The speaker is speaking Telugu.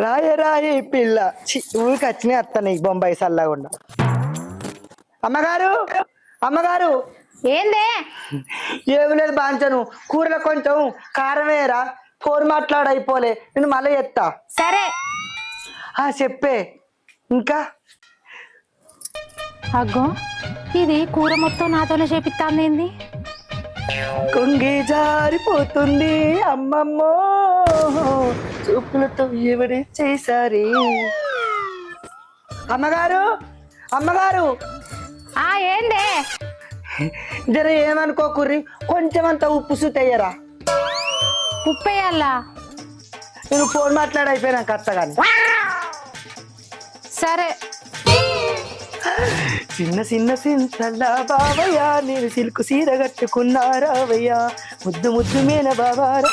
రాయే రాయే ఈ పిల్ల. చి, ఊరికి వచ్చినాయి అత్తనే బొంబాయి సల్లగుండా. అమ్మగారు అమ్మగారు. ఏందే? ఏమి లేదు బాంచను. కూరలో కొంచెం కారం వేయరా. ఫోన్ మాట్లాడైపోలే. నేను మళ్ళీ ఎత్తా సరే. ఆ చెప్పే. ఇంకా? అగ్గో ఇది కూర మొత్తం నాతోనే చేపిస్తాంది ఏంది కొంగి జారిపోతుంది అమ్మమ్మో. చూపులతో ఎవరి చేశారి? అమ్మగారు అమ్మగారు. ఆ ఏందే? జర ఏమనుకోకుర్రి కొంచెం అంత ఉప్పు సుతయ్యరా ఉప్పేయాలా? నేను ఫోన్ మాట్లాడైపోయినాక అత్తగాని సరే. చిన్న చిన్న సింతల్లా బావయ్య నేను సిల్కు సీర కట్టుకున్నారావయ్యా ముద్దు ముద్దు మీన బాబారా